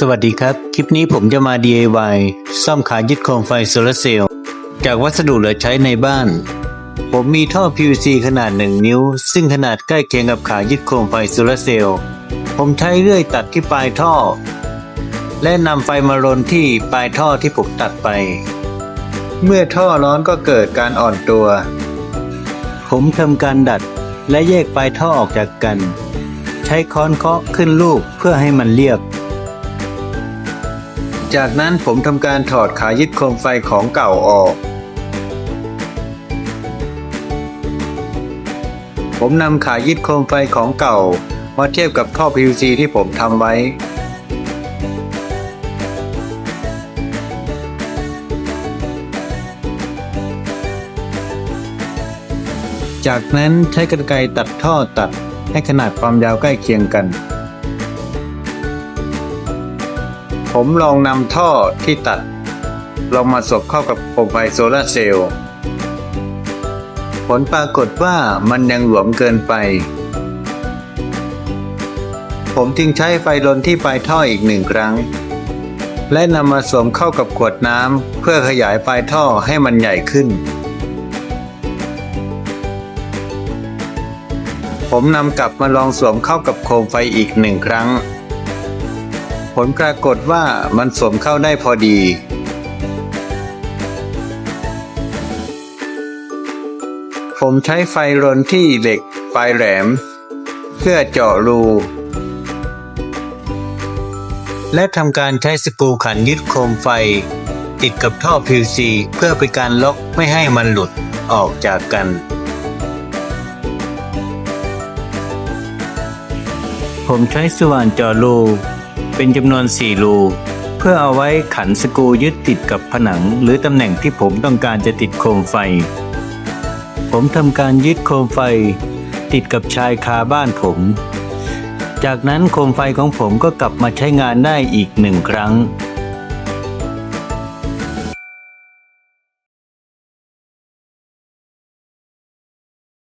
สวัสดีครับ คลิปนี้ผมจะมา DIY ซ่อมขายึดโคมไฟโซลาร์เซลล์จากวัสดุเหลือใช้ในบ้าน ผมมีท่อ PVC ขนาด 1 นิ้ว ซึ่งขนาดใกล้เคียงกับขายึดโคมไฟโซลาร์เซลล์ผมใช้เลื่อยตัดที่ปลายท่อ และนำไฟมารนที่ปลายท่อที่ผมตัดไป เมื่อท่อร้อนก็เกิดการอ่อนตัว ผมทำการดัดและแยกปลายท่อออกจากกัน ใช้ค้อนเคาะขึ้นลูกเพื่อให้มันเรียบ จากนั้นผมทำการถอดขายึดโคมไฟของเก่าออก ผมนำขายึดโคมไฟของเก่า มาเทียบกับท่อ PVC ที่ผมทำไว้จากนั้นใช้กรรไกรตัดท่อตัดให้ขนาดความยาวใกล้เคียงกัน ผมลองนำท่อที่ตัด ลองมาสบเข้ากับโคมไฟโซลาร์เซลล์ผลปรากฏว่ามันยังหลวมเกินไป ผมจึงใช้ไฟลนที่ปลายท่ออีกหนึ่งครั้ง และนำมาสวมเข้ากับขวดน้ำเพื่อขยายปลายท่อให้มันใหญ่ขึ้น ผมนำกลับมาลองสวมเข้ากับโคมไฟอีกหนึ่งครั้ง ผลปรากฏว่ามันสวมเข้าได้พอดี ผมใช้ไฟรนที่เหล็กปลายแหลม เพื่อเจาะรู และทำการใช้สกรูขันยึดโคมไฟ ติดกับท่อ PVC เพื่อเป็นการล็อกไม่ให้มันหลุดออกจากกันผมใช้สว่านเจาะรู เป็นจำนวน 4 รู เพื่อเอาไว้ขันสกรูยึดติดกับผนัง หรือตำแหน่งที่ผมต้องการจะติดโคมไฟ ผมทำการยึดโคมไฟ ติดกับชายคาบ้านผม จากนั้นโคมไฟของผมก็กลับมาใช้งานได้อีกหนึ่งครั้ง